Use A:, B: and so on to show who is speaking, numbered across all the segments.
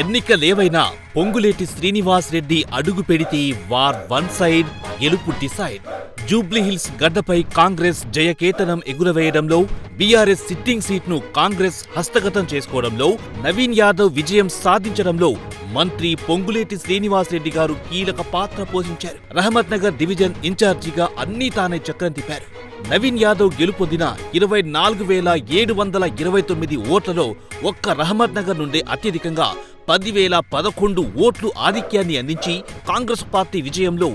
A: ఎన్నికలేవైనా పొంగులేటి శ్రీనివాస్ రెడ్డి అడుగు పెడితే war one side గెలుపు డిసైడ్ జూబ్లీహిల్స్ గడ్డపై కాంగ్రెస్ జయకేతనం ఎగురవేయడంలో బీఆర్ఎస్ సిట్టింగ్ సీట్ను కాంగ్రెస్ హస్తగతం చేసుకోవడంలో నవీన్ యాదవ్ విజయం సాధించడంలో మంత్రి పొంగులేటి శ్రీనివాస్ రెడ్డి గారు కీలక పాత్ర పోషించారు. రహమత్ నగర్ డివిజన్ ఇన్ఛార్జిగా అన్నీ తానే చక్రం తిప్పారు. నవీన్ యాదవ్ గెలుపొందిన ఇరవై నాలుగు వేల ఏడు వందల ఇరవై తొమ్మిది ఓట్లలో ఒక్క రహమత్ నగర్ నుండి అత్యధికంగా పదివేల పదకొండు ఓట్లు ఆధిక్యాన్ని అందించి కాంగ్రెస్ పార్టీ విజయంలో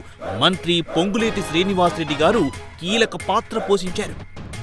A: మంత్రి పొంగులేటి శ్రీనివాసరెడ్డి గారు కీలక పాత్ర పోషించారు.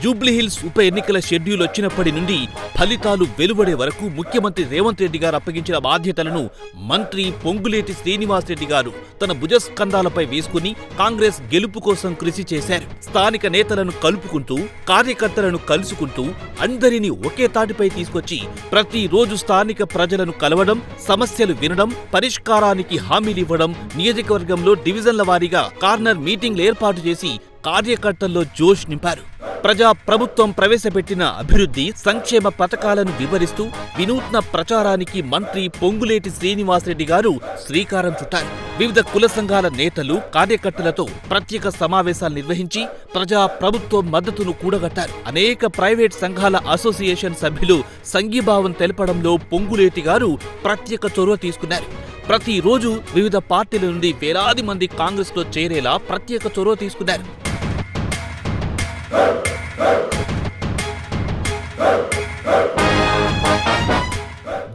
A: జూబ్లీహిల్స్ ఉప ఎన్నికల షెడ్యూల్ వచ్చినప్పటి నుండి ఫలితాలు వెలువడే వరకు ముఖ్యమంత్రి రేవంత్ రెడ్డి గారు అప్పగించిన బాధ్యతలను మంత్రి పొంగులేటి శ్రీనివాసరెడ్డి గారు తన భుజస్కంధాలపై వేసుకుని కాంగ్రెస్ గెలుపు కోసం కృషి చేశారు. స్థానిక నేతలను కలుపుకుంటూ కార్యకర్తలను కలుసుకుంటూ అందరినీ ఒకే తాటిపై తీసుకొచ్చి ప్రతిరోజు స్థానిక ప్రజలను కలవడం సమస్యలు వినడం పరిష్కారానికి హామీలివ్వడం నియోజకవర్గంలో డివిజన్ల వారీగా కార్నర్ మీటింగ్లు ఏర్పాటు చేసి కార్యకర్తల్లో జోష్ నింపారు. ప్రజా ప్రభుత్వం ప్రవేశపెట్టిన అభివృద్ధి సంక్షేమ పథకాలను వివరిస్తూ వినూత్న ప్రచారానికి మంత్రి పొంగులేటి శ్రీనివాసరెడ్డి గారు శ్రీకారం చుట్టారు. వివిధ కుల సంఘాల నేతలు కార్యకర్తలతో ప్రత్యేక సమావేశాలు నిర్వహించి ప్రజా ప్రభుత్వం మద్దతును కూడగట్టారు. అనేక ప్రైవేట్ సంఘాల అసోసియేషన్ సభ్యులు సంఘీభావం తెలపడంలో పొంగులేటి గారు ప్రత్యేక చొరవ తీసుకున్నారు. ప్రతిరోజు వివిధ పార్టీల నుండి వేలాది మంది కాంగ్రెస్లో చేరేలా ప్రత్యేక చొరవ తీసుకున్నారు.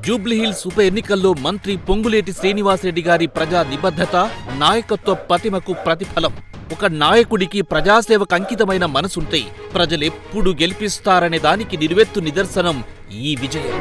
A: జూబ్లీహిల్స్ ఉప ఎన్నికల్లో మంత్రి పొంగులేటి శ్రీనివాసరెడ్డి గారి ప్రజా నిబద్ధత నాయకత్వ ప్రతిమకు ప్రతిఫలం. ఒక నాయకుడికి ప్రజాసేవకు అంకితమైన మనసుంటే ప్రజలెప్పుడు గెలిపిస్తారనే దానికి నిలువెత్తు నిదర్శనం ఈ విజయం.